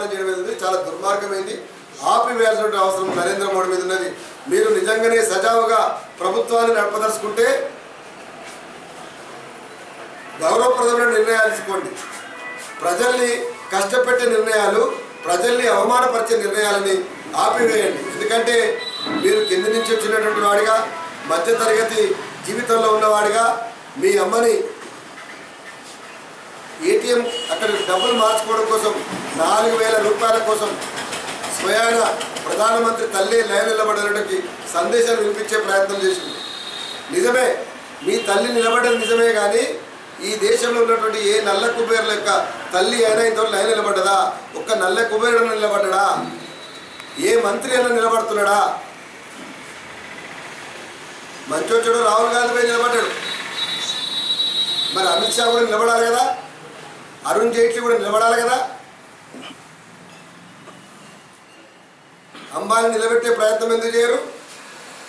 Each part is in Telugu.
చేయడం అనేది చాలా దుర్మార్గమైంది. ఆపివేయాల్సిన అవసరం నరేంద్ర మోడీ మీద ఉన్నది. మీరు నిజంగానే సజావుగా ప్రభుత్వాన్ని నడపదలుచుకుంటే గౌరవప్రదమైన నిర్ణయాలు తీసుకోండి. ప్రజల్ని కష్టపెట్టే నిర్ణయాలు ప్రజల్ని అవమానపరిచే నిర్ణయాలని ఆపివేయండి. ఎందుకంటే మీరు కింది నుంచి వచ్చినటువంటి వాడిగా మధ్యతరగతి జీవితంలో ఉన్నవాడిగా మీ అమ్మని ఏటీఎం అక్కడ డబ్బులు మార్చుకోవడం కోసం నాలుగు వేల రూపాయల కోసం స్వయాన ప్రధానమంత్రి తల్లి లైన్ నిలబడడానికి సందేశాలు వినిపించే ప్రయత్నం చేసింది. నిజమే మీ తల్లి నిలబడడం నిజమే కానీ ఈ దేశంలో ఉన్నటువంటి ఏ నల్ల కుబేరుల యొక్క తల్లి అయినా ఇంతవరకు లైన్ నిలబడ్డదా? ఒక్క నల్ల కుబేరుడు నిలబడ్డా ఏ మంత్రి అయినా నిలబడుతున్నాడా? మంచోచోడు రాహుల్ గాంధీపై నిలబడ్డాడు. మరి అమిత్ షా కూడా నిలబడాలి కదా? అరుణ్ జైట్లీ కూడా నిలబడాలి కదా? అంబాని నిలబెట్టే ప్రయత్నం ఎందుకు చేయరు?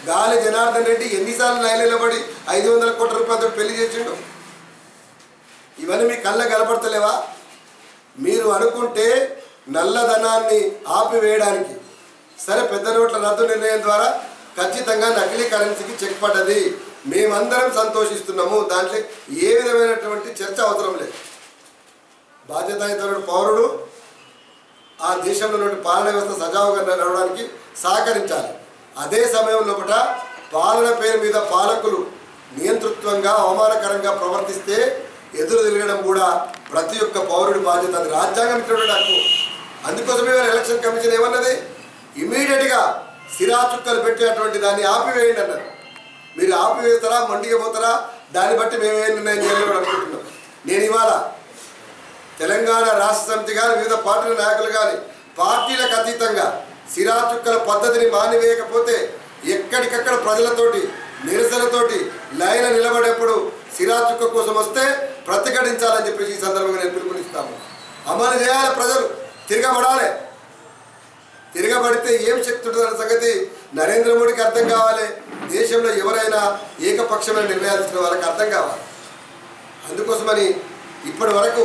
గాలి జనార్దన్ రెడ్డి ఎన్నిసార్లు లైన్ నిలబడి ఐదు వందల కోట్ల రూపాయలతో పెళ్ళి చేసిండు. ఇవన్నీ మీ కళ్ళ కనపడతలేవా? మీరు అనుకుంటే నల్లధనాన్ని ఆపివేయడానికి సరే పెద్ద నోట్ల రద్దు నిర్ణయం ద్వారా ఖచ్చితంగా నకిలీ కరెన్సీకి చెక్ పడ్డది. మేమందరం సంతోషిస్తున్నాము. దాంట్లో ఏ విధమైనటువంటి చర్చ అవసరం లేదు. బాధ్యతాయుతమైన పౌరుడు ఆ దేశంలో ఉన్నటువంటి పాలన వ్యవస్థ సజావుగా నడవడానికి సహకరించాలి. అదే సమయం లోపల పాలన పేరు మీద పాలకులు నియంతృత్వంగా అవమానకరంగా ప్రవర్తిస్తే ఎదురు తిరగడం కూడా ప్రతి ఒక్క పౌరుడి బాధ్యత. అది రాజ్యాంగం ఇచ్చినటువంటి హక్కు. అందుకోసమే ఎలక్షన్ కమిషన్ ఏమన్నది? ఇమీడియట్గా సిరా చుక్కలు పెట్టేటువంటి దాన్ని ఆపివేయండి అన్నారు. మీరు ఆపివేస్తారా? మండిగిపోతారా దాన్ని బట్టి మేము ఏం నిర్ణయం చేయాలని అనుకుంటున్నాం. నేను ఇవాళ తెలంగాణ రాష్ట్ర సమితి కానీ వివిధ పార్టీల నాయకులు కానీ పార్టీలకు అతీతంగా సిరా చుక్కల పద్ధతిని మానివేయకపోతే ఎక్కడికక్కడ ప్రజలతోటి నిరసనతోటి లైన నిలబడేప్పుడు సిరా చుక్క కోసం వస్తే ప్రతిఘటించాలని చెప్పేసి ఈ సందర్భంగా నేను పిలుపునిస్తాము అమలు చేయాలి ప్రజలు తిరగబడాలి. తిరగబడితే ఏం శక్తి ఉంటుందన్న సంగతి నరేంద్ర మోడీకి అర్థం కావాలి. దేశంలో ఎవరైనా ఏకపక్షమైన నిర్ణయాలు తీసుకున్న వాళ్ళకి అర్థం కావాలి. అందుకోసమని ఇప్పటి వరకు